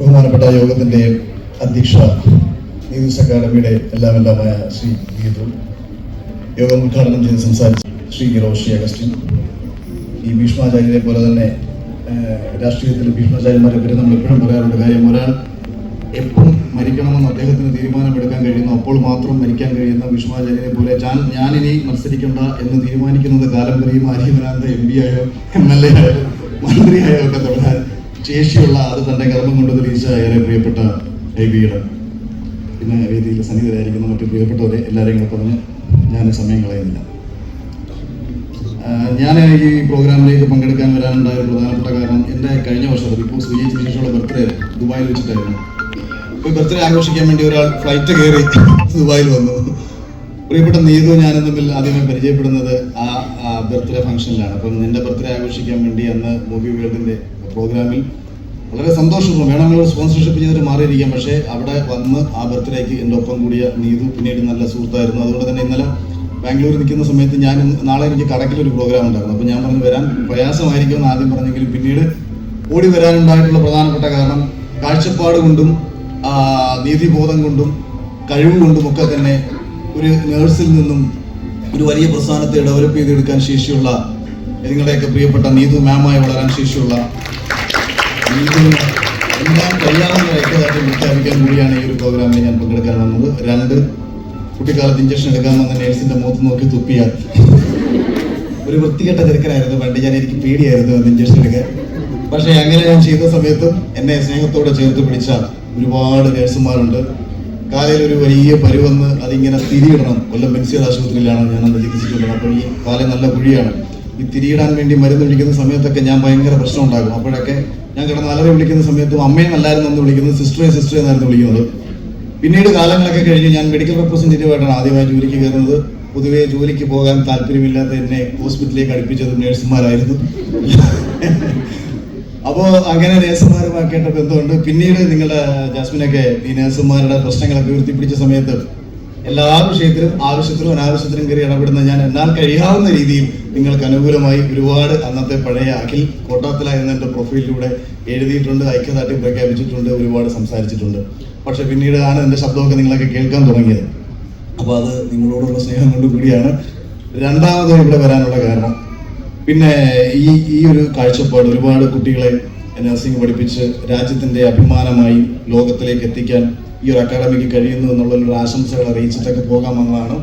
ബഹുമാനപ്പെട്ട യോഗത്തിന്റെ അധ്യക്ഷ ന്യൂസ് അക്കാദമിയുടെ എല്ലാം ശ്രീ ഗീതു. യോഗം ഉദ്ഘാടനം ചെയ്ത് സംസാരിച്ച ശ്രീ ഗിറോഷി അഗസ്റ്റിൻ. ഈ ഭീഷ്മാചാര്യരെ പോലെ തന്നെ രാഷ്ട്രീയത്തിൽ ഭീഷ്മാചാര്യന്മാരെ പറ്റി നമ്മൾ എപ്പോഴും പറയാറുണ്ട്. കാര്യം ഒരാൾ എപ്പോഴും മരിക്കണമെന്ന് അദ്ദേഹത്തിന് തീരുമാനമെടുക്കാൻ കഴിയുന്നു അപ്പോൾ മാത്രം മരിക്കാൻ കഴിയുന്ന ഭീഷ്മാചാര്യനെ പോലെ ഞാൻ ഞാനിനി മത്സരിക്കേണ്ട എന്ന് തീരുമാനിക്കുന്നത് കാലം വരെയും ആര്യവനാന്ത എം പി ആയോ എം എൽ എ ആയോ മന്ത്രിയായോ ഒക്കെ തുടരാൻ ശേഷിയുള്ള അത് തന്റെ കർമ്മം കൊണ്ട് തെളിയിച്ച ഏറെ പ്രിയപ്പെട്ട ഐ ബിയുടെ പിന്നെ വേദിയിൽ സന്നിധരായിരിക്കുന്ന മറ്റു പ്രിയപ്പെട്ടവരെ എല്ലാവരെയും കൂടെ പറഞ്ഞ് ഞാൻ സമയം കളയുന്നില്ല. ഞാൻ ഈ പ്രോഗ്രാമിലേക്ക് പങ്കെടുക്കാൻ വരാനുണ്ടായ പ്രധാനപ്പെട്ട കാരണം എന്റെ കഴിഞ്ഞ വർഷത്തെ ഇപ്പോൾ വിജയിച്ച ശേഷമുള്ള ബർത്ത്ഡേ ദുബായിൽ വെച്ചിട്ടായിരുന്നു. ഇപ്പോൾ ബർത്ത്ഡേ ആഘോഷിക്കാൻ വേണ്ടി ഒരാൾ ഫ്ലൈറ്റ് കയറി ദുബായിൽ വന്നു. പ്രിയപ്പെട്ട നീതു ഞാനും തമ്മിൽ ആദ്യമായി പരിചയപ്പെടുന്നത് ആ ബർത്ത്ഡേ ഫംഗ്ഷനിലാണ് അപ്പം എന്റെ ബർത്ത്ഡേ ആഘോഷിക്കാൻ വേണ്ടി അന്ന് മൂവി വേൾഡിന്റെ പ്രോഗ്രാമിൽ വളരെ സന്തോഷമുള്ളൂ വേണമെങ്കിൽ നിങ്ങൾ സ്പോൺസർഷിപ്പ് ചെയ്തിട്ട് മാറിയിരിക്കാം. പക്ഷേ അവിടെ വന്ന് ആ ബർത്ത്ഡേക്ക് എന്റെ ഒപ്പം കൂടിയ നീതു പിന്നീട് നല്ല സുഹൃത്തായിരുന്നു. അതുകൊണ്ട് തന്നെ ഇന്നലെ ബാംഗ്ലൂർ നിൽക്കുന്ന സമയത്ത് ഞാൻ നാളെ എനിക്ക് കടക്കിലൊരു പ്രോഗ്രാം ഉണ്ടായിരുന്നു. അപ്പോൾ ഞാൻ പറഞ്ഞു വരാൻ പ്രയാസമായിരിക്കുമെന്ന് ആദ്യം പറഞ്ഞെങ്കിലും പിന്നീട് ഓടി വരാനുണ്ടായിട്ടുള്ള പ്രധാനപ്പെട്ട കാരണം കാഴ്ചപ്പാട് കൊണ്ടും നീതിബോധം കൊണ്ടും കഴിവ് കൊണ്ടും ഒക്കെ തന്നെ ഒരു നേഴ്സിൽ നിന്നും ഒരു വലിയ പ്രസ്ഥാനത്തെ ഡെവലപ്പ് ചെയ്തെടുക്കാൻ ശേഷിയുള്ള നിങ്ങളുടെയൊക്കെ പ്രിയപ്പെട്ട നീതു മാമായി വളരാൻ ശേഷിയുള്ള നീതുവിന് എല്ലാം കഴിയാവുന്ന ഐക്യദാർഢ്യം പ്രഖ്യാപിക്കാൻ കൂടിയാണ് ഒരു പ്രോഗ്രാമിൽ ഞാൻ പങ്കെടുക്കാൻ രണ്ട് കുട്ടിക്കാലത്ത് ഇഞ്ചക്ഷൻ എടുക്കാൻ വന്ന നേഴ്സിന്റെ മുഖത്ത് നോക്കി തുപ്പിയാൽ. ഒരു വൃത്തികെട്ട തിരക്കനായിരുന്നു പണ്ട് ഞാൻ എനിക്ക് പേടിയായിരുന്നു അത് ഇഞ്ചക്ഷൻ എടുക്കാൻ. പക്ഷേ അങ്ങനെ ഞാൻ ചെയ്ത സമയത്തും എന്നെ സ്നേഹത്തോടെ ചേർത്ത് പിടിച്ച ഒരുപാട് നേഴ്സുമാരുണ്ട് കാലയിൽ ഒരു വലിയ പരുവന്ന് അതിങ്ങനെ തിരിയിടണം. കൊല്ലം ബെൻസിയർ ആശുപത്രിയിലാണ് ഞാൻ അന്ന് ചികിത്സിച്ചിട്ടുള്ളത്. അപ്പോൾ ഈ കാലം നല്ല കുഴിയാണ്. ഈ തിരിയിടാൻ വേണ്ടി മരുന്ന് വിളിക്കുന്ന സമയത്തൊക്കെ ഞാൻ ഭയങ്കര പ്രശ്നം ഉണ്ടാകും അപ്പോഴൊക്കെ ഞാൻ കിടന്ന് അലറി വിളിക്കുന്ന സമയത്തും അമ്മയും അല്ലായിരുന്നു എന്ന് വിളിക്കുന്നത് സിസ്റ്ററെ സിസ്റ്റർ എന്നായിരുന്നു വിളിക്കുന്നത്. പിന്നീട് കാലങ്ങളൊക്കെ കഴിഞ്ഞ് ഞാൻ മെഡിക്കൽ റെപ്രസെന്റേറ്റീവ് ആയിട്ടാണ് ആദ്യമായി ജോലിക്ക് കയറുന്നത്. പൊതുവേ ജോലിക്ക് പോകാൻ താല്പര്യമില്ലാത്ത എന്നെ ഹോസ്പിറ്റലിലേക്ക് അടുപ്പിച്ചത് നേഴ്സുമാരായിരുന്നു. അപ്പോൾ അങ്ങനെ നേഴ്സുമാരുമാക്കേണ്ട ബന്ധമുണ്ട്. പിന്നീട് നിങ്ങളുടെ ജാസ്മിനൊക്കെ ഈ നേഴ്സുമാരുടെ പ്രശ്നങ്ങളൊക്കെ ഉയർത്തിപ്പിടിച്ച സമയത്ത് എല്ലാ വിഷയത്തിലും ആവശ്യത്തിലും അനാവശ്യത്തിലും കയറി ഇടപെടുന്ന ഞാൻ എന്നാൽ കഴിയാവുന്ന രീതിയിൽ നിങ്ങൾക്ക് അനുകൂലമായി ഒരുപാട് അന്നത്തെ പഴയ അഖിൽ കോട്ടാത്തല എന്ന എന്റെ പ്രൊഫൈലിലൂടെ എഴുതിയിട്ടുണ്ട് ഐക്യദാർഢ്യം പ്രഖ്യാപിച്ചിട്ടുണ്ട് ഒരുപാട് സംസാരിച്ചിട്ടുണ്ട്. പക്ഷെ പിന്നീടാണ് എന്റെ ശബ്ദമൊക്കെ നിങ്ങളൊക്കെ കേൾക്കാൻ തുടങ്ങിയത്. അപ്പോൾ അത് നിങ്ങളോടുള്ള സ്നേഹം കൊണ്ട് കൂടിയാണ്. രണ്ടാമത് ഇവിടെ വരാനുള്ള കാരണം. പിന്നെ ഈ ഈ ഒരു കാഴ്ചപ്പാട് ഒരുപാട് കുട്ടികളെ നഴ്സിംഗ് പഠിപ്പിച്ച് രാജ്യത്തിന്റെ അഭിമാനമായി ലോകത്തിലേക്ക് എത്തിക്കാൻ ഈ ഒരു അക്കാഡമിക്ക് കഴിയുന്നു എന്നുള്ള ഒരു ആശംസകൾ അറിയിച്ചിട്ടൊക്കെ പോകാമെന്നതാണ്.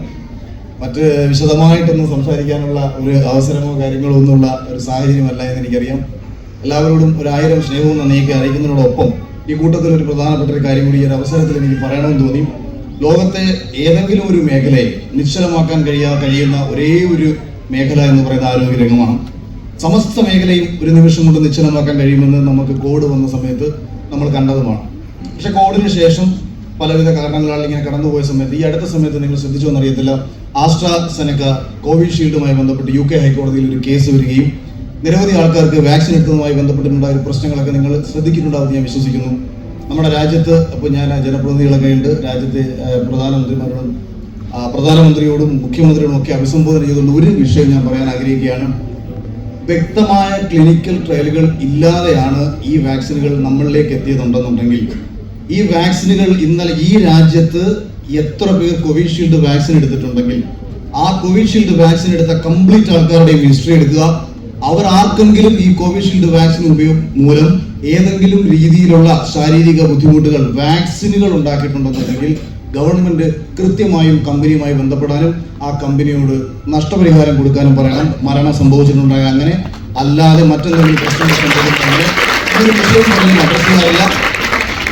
മറ്റ് വിശദമായിട്ടൊന്നും സംസാരിക്കാനുള്ള ഒരു അവസരമോ കാര്യങ്ങളോ ഒന്നുമുള്ള ഒരു സാഹചര്യമല്ല എന്ന് എനിക്കറിയാം എല്ലാവരോടും ഒരു ആയിരം സ്നേഹവും നന്ദിയൊക്കെ അറിയിക്കുന്നതിനോടൊപ്പം ഈ കൂട്ടത്തിൽ ഒരു പ്രധാനപ്പെട്ട ഒരു കാര്യം കൂടി ഈ ഒരു അവസരത്തിൽ എനിക്ക് പറയണമെന്ന് തോന്നി. ലോകത്തെ ഏതെങ്കിലും ഒരു മേഖലയെ നിശ്ചലമാക്കാൻ കഴിയാ കഴിയുന്ന ഒരേ ഒരു മേഖല എന്ന് പറയുന്ന ആരോഗ്യ രംഗമാണ് സമസ്ത മേഖലയും ഒരു നിമിഷം കൊണ്ട് നിശ്ചലമാക്കാൻ കഴിയുമെന്ന് നമുക്ക് കോവിഡ് വന്ന സമയത്ത് നമ്മൾ കണ്ടതുമാണ്. പക്ഷെ കോവിഡിന് ശേഷം പലവിധ കാരണങ്ങളാൽ ഇങ്ങനെ കടന്നുപോയ സമയത്ത് ഈ അടുത്ത സമയത്ത് നിങ്ങൾ ശ്രദ്ധിച്ചോ എന്നറിയത്തില്ല. ആസ്ട്ര സെനക്ക കോവിഷീൽഡുമായി ബന്ധപ്പെട്ട് യു കെ ഹൈക്കോടതിയിൽ ഒരു കേസ് വരികയും നിരവധി ആൾക്കാർക്ക് വാക്സിൻ എടുത്തതുമായി ബന്ധപ്പെട്ടിട്ടുണ്ടായ പ്രശ്നങ്ങളൊക്കെ നിങ്ങൾ ശ്രദ്ധിക്കുന്നുണ്ടാവും ഞാൻ വിശ്വസിക്കുന്നു. നമ്മുടെ രാജ്യത്ത് അപ്പോൾ ഞാൻ ജനപ്രതിനിധികളൊക്കെ ഉണ്ട് രാജ്യത്തെ പ്രധാനമന്ത്രിമാരോടും പ്രധാനമന്ത്രിയോടും മുഖ്യമന്ത്രിയോടും ഒക്കെ അഭിസംബോധന ചെയ്തുകൊണ്ട് ഒരു വിഷയം ഞാൻ പറയാൻ ആഗ്രഹിക്കുകയാണ്. വ്യക്തമായ ക്ലിനിക്കൽ ട്രയലുകൾ ഇല്ലാതെയാണ് ഈ വാക്സിനുകൾ നമ്മളിലേക്ക് എത്തിയതുണ്ടെന്നുണ്ടെങ്കിൽ ഈ വാക്സിനുകൾ ഇന്നലെ ഈ രാജ്യത്ത് എത്ര പേർ കോവിഷീൽഡ് വാക്സിൻ എടുത്തിട്ടുണ്ടെങ്കിൽ ആ കോവിഷീൽഡ് വാക്സിൻ എടുത്ത കംപ്ലീറ്റ് ആൾക്കാരുടെയും ഹിസ്റ്ററി എടുക്കുക. അവർ ആർക്കെങ്കിലും ഈ കോവിഷീൽഡ് വാക്സിൻ ഉപയോഗം മൂലം ഏതെങ്കിലും രീതിയിലുള്ള ശാരീരിക ബുദ്ധിമുട്ടുകൾ വാക്സിനുകൾ ഉണ്ടാക്കിയിട്ടുണ്ടെന്നുണ്ടെങ്കിൽ ഗവൺമെന്റ് കൃത്യമായും കമ്പനിയുമായി ബന്ധപ്പെടാനും ആ കമ്പനിയോട് നഷ്ടപരിഹാരം കൊടുക്കാനും പറയണം മരണം സംഭവിച്ചിട്ടുണ്ടായ അങ്ങനെ അല്ലാതെ മറ്റെന്തെങ്കിലും പ്രശ്നങ്ങൾ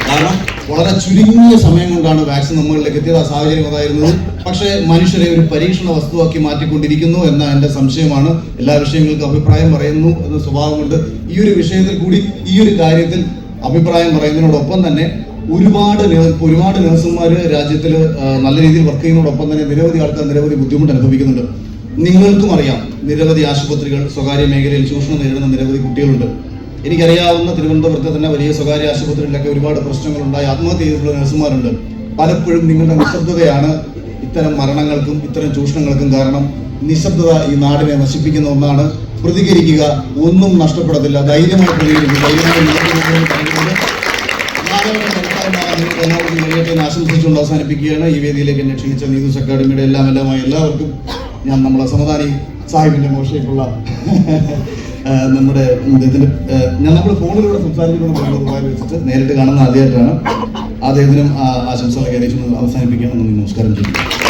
കാരണം വളരെ ചുരുങ്ങിയ സമയം കൊണ്ടാണ് വാക്സിൻ നമ്മളിലേക്ക് എത്തിയത്. ആ സാഹചര്യം അതായിരുന്നത് പക്ഷേ മനുഷ്യരെ ഒരു പരീക്ഷണ വസ്തുവാക്കി മാറ്റിക്കൊണ്ടിരിക്കുന്നു എന്ന എന്റെ സംശയമാണ്. എല്ലാ വിഷയങ്ങൾക്കും അഭിപ്രായം പറയുന്നു എന്ന സ്വഭാവമുണ്ട്. ഈ ഒരു വിഷയത്തിൽ കൂടി ഈ ഒരു കാര്യത്തിൽ അഭിപ്രായം പറയുന്നതിനോടൊപ്പം തന്നെ ഒരുപാട് ഒരുപാട് നഴ്സുമാർ രാജ്യത്തിൽ നല്ല രീതിയിൽ വർക്ക് ചെയ്യുന്നതോടൊപ്പം തന്നെ നിരവധി ആൾക്കാർ നിരവധി ബുദ്ധിമുട്ട് അനുഭവിക്കുന്നുണ്ട്. നിങ്ങൾക്കും അറിയാം നിരവധി ആശുപത്രികൾ സ്വകാര്യ മേഖലയിൽ ചൂഷണം നേരിടുന്ന നിരവധി കുട്ടികളുണ്ട്. എനിക്കറിയാവുന്ന തിരുവനന്തപുരത്തെ തന്നെ വലിയ സ്വകാര്യ ആശുപത്രികളിലൊക്കെ ഒരുപാട് പ്രശ്നങ്ങളുണ്ടായി. ആത്മഹത്യ ചെയ്തിട്ടുള്ള നഴ്സുമാരുണ്ട്. പലപ്പോഴും നിങ്ങളുടെ നിശബ്ദതയാണ് ഇത്തരം മരണങ്ങൾക്കും ഇത്തരം ചൂഷണങ്ങൾക്കും കാരണം നിശബ്ദത ഈ നാടിനെ നശിപ്പിക്കുന്ന ഒന്നാണ്. പ്രതികരിക്കുക ഒന്നും നഷ്ടപ്പെടത്തില്ല. ധൈര്യമായി പ്രതികരിക്കുക. ധൈര്യമായി ആശംസിച്ചുകൊണ്ട് അവസാനിപ്പിക്കുകയാണ്. ഈ വേദിയിലേക്ക് എന്നെ ക്ഷണിച്ച ന്യൂസ് അക്കാഡമിയുടെ എല്ലാം എല്ലാമായി എല്ലാവർക്കും ഞാൻ നമ്മളെ സമതാനി സാഹിബിന്റെ മോശയ്ക്കുള്ള നമ്മുടെ ഞാൻ നമ്മൾ ഫോണിലൂടെ സംസാരിക്കുന്ന വെച്ചിട്ട് നേരിട്ട് കാണുന്ന ആദ്യമായിട്ടാണ് അദ്ദേഹത്തിനും ആശംസകൾ അറിയിച്ചു അവസാനിപ്പിക്കണം നന്ദി നമസ്കാരം ചെയ്യുന്നു.